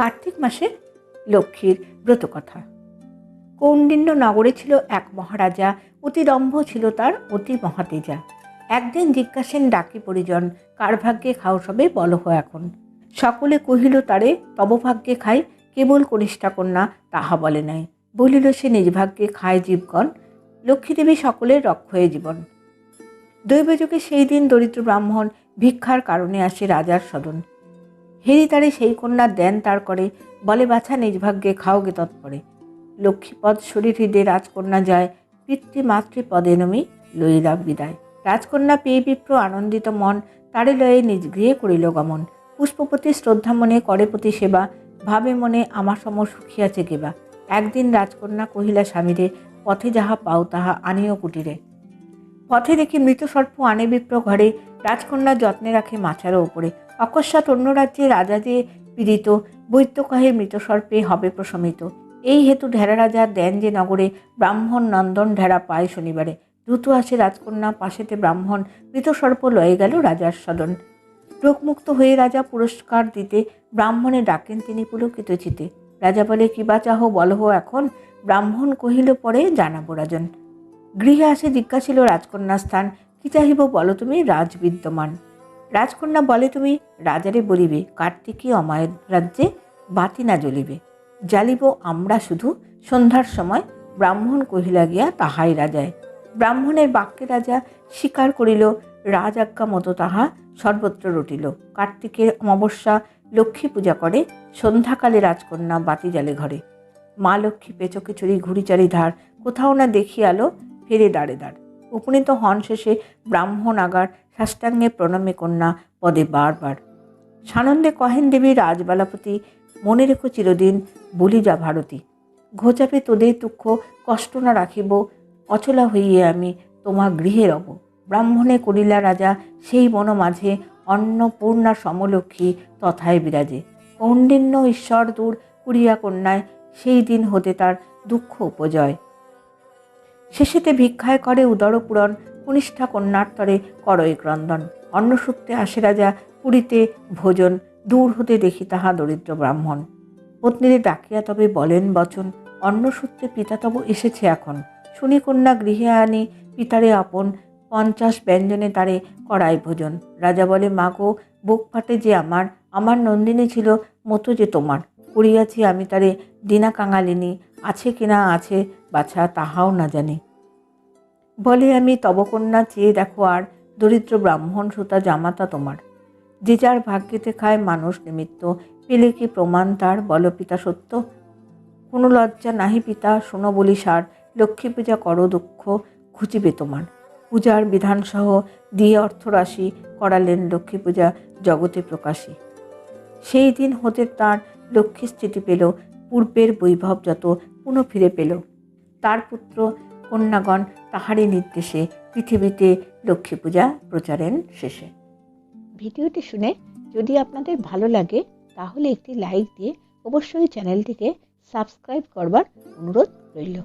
কার্তিক মাসে লক্ষ্মীর ব্রতকথা। কৌন্ডিন্য নগরে ছিল এক মহারাজা অতি দম্ভ ছিল তার অতি মহাতেজা। একদিন জিজ্ঞাসেন, ডাকি পরিজন, কার ভাগ্যে খাও সবে বলহ এখন। সকলে কহিল, তারে তব ভাগ্যে খাই, কেবল কনিষ্ঠা কন্যা, তাহা বলে নাই। বলিল, সে নিজ ভাগ্যে খায় জীবগণ, লক্ষ্মীদেবী সকলের রক্ষয়ে জীবন। দৈবযোগে সেই দিন দরিদ্র ব্রাহ্মণ ভিক্ষার কারণে আসে রাজার সদন। হেরি তারে সেই কন্যা দেন তার করে, বলে, বাছা নিজ ভাগ্যে খাওগে তৎপরে। লক্ষ্মীপদ শরীর হৃদে রাজকন্যা যায় পিতৃ মাতৃপদে নমি লইলা বিদায়। রাজকন্যা পেয়ে বিপ্র আনন্দিত মন, তারে লয়ে নিজ গৃহে করিল গমন। পুষ্পপতি শ্রদ্ধা মনে করে প্রতি সেবা, ভাবে মনে আমার সম সুখী আছে কেবা। একদিন রাজকন্যা কহিলা, স্বামীরে, পথে যাহা পাও তাহা আনিও কুটিরে। পথে দেখি মৃত সর্প আনে বিপ্র ঘরে, রাজকন্যা যত্নে রাখে মাছারও ওপরে। অকস্মাৎ অন্য রাজ্যে রাজা যে পীড়িত বৈত্য কহে মৃত সর্পে হবে প্রশমিত। এই হেতু ঢেরা রাজা দেন যে নগরে ব্রাহ্মণ নন্দন ঢেরা পায় শনিবারে। দ্রুত আসে রাজকন্যা, পাশেতে ব্রাহ্মণ মৃত সর্প লয়ে গেল রাজার সদন। রোগমুক্ত হয়ে রাজা পুরস্কার দিতে ব্রাহ্মণে ডাকেন তিনি পুলকিত চিতে। রাজা বলে কিবা চাহ বলহ এখন। ব্রাহ্মণ কহিল, পরে জানাব রাজন। গৃহে আসে জিজ্ঞাসিল রাজকন্যা স্থান। কি চাহিব বলো তুমি, রাজ বিদ্যমান? রাজকন্যা বলে, তুমি রাজারে বলিবে কার্তিকী অমায়ের রাজ্যে বাতি না জ্বলিবে। জ্বালিব আমরা শুধু। সন্ধ্যার সময় ব্রাহ্মণ কহিলা গিয়া তাহাই রাজায়। ব্রাহ্মণের বাক্যে রাজা স্বীকার করিল রাজ আজ্ঞা মতো তাহা সর্বত্র রটিল। কার্তিকের অমাবস্যা লক্ষ্মী পূজা করে, সন্ধ্যাকালে রাজকন্যা বাতি জ্বালে ঘরে। মা লক্ষ্মী পেচকে চুরি ঘুড়িচারি ধার, কোথাও না দেখিয়ালো, ফেরে দাঁড়ে দাঁড় উপনীত হন শেষে ব্রাহ্মণ আগার সাষ্টাঙ্গে প্রণমে কন্যা পদে বারবার। সানন্দে কহেন দেবী রাজবালাপতি, মনে রেখো চিরদিন বলি যা ভারতী। ঘোচাপে তোদের দুঃখ কষ্ট না রাখিব, অচলা হইয়ে আমি তোমা গৃহে রব। ব্রাহ্মণে করিলা রাজা, সেই বন মাঝে অন্নপূর্ণা সমলক্ষ্মী তথায় বিরাজে। কৌণ্ডিন্য ঈশ্বর দূর কুড়িয়া কন্যায়, সেই দিন হতে তার দুঃখ উপজয়। শেষেতে ভিক্ষায় করে উদর পূরণ কনিষ্ঠা কন্যার তরে করয় ক্রন্দন। অন্নসূত্রে আসে রাজা, পুরীতে ভোজন, দূর হতে দেখি তাহা দরিদ্র ব্রাহ্মণ। পত্নীরে ডাকিয়া তবে বলেন, বচন অন্নসূত্রে পিতা তব এসেছে এখন। শুনি কন্যা গৃহে আনি, পিতারে আপন, পঞ্চাশ ব্যঞ্জনে তারে করাই ভোজন। রাজা বলে, মাগো, বুক ফাটে যে আমার আমার নন্দিনী ছিল, মতো যে তোমার। করিয়াছি আমি তারে দিনা কাঙালিনী, আছে কিনা আছে, বাছা তাহাও না জানি। বলে আমি তবকন্যা চেয়ে দেখো আর দরিদ্র ব্রাহ্মণ সুতা জামাতা তোমার। যে যার ভাগ্যেতে খায় মানুষ নিমিত্ত, পেলে কি প্রমাণ তার? বল পিতা সত্য। কোনো লজ্জা নাহি পিতা, শোনো বলি সার, লক্ষ্মী পূজা করো দুঃখ, খুঁজিবে তোমার। পূজার বিধানসহ দিয়ে অর্থরাশি করালেন লক্ষ্মী পূজা জগতে প্রকাশী। সেই দিন হতে তার লক্ষ্মী স্থিতি পেল, পূর্বের বৈভব যত পুনঃ ফিরে পেল। তার পুত্র কন্যাগণ তাহারই নির্দেশে পৃথিবীতে লক্ষ্মী পূজা প্রচারের শেষে। ভিডিওটি শুনে যদি আপনাদের ভালো লাগে, তাহলে একটি লাইক দিয়ে অবশ্যই চ্যানেলটিকে সাবস্ক্রাইব করবার অনুরোধ রইল।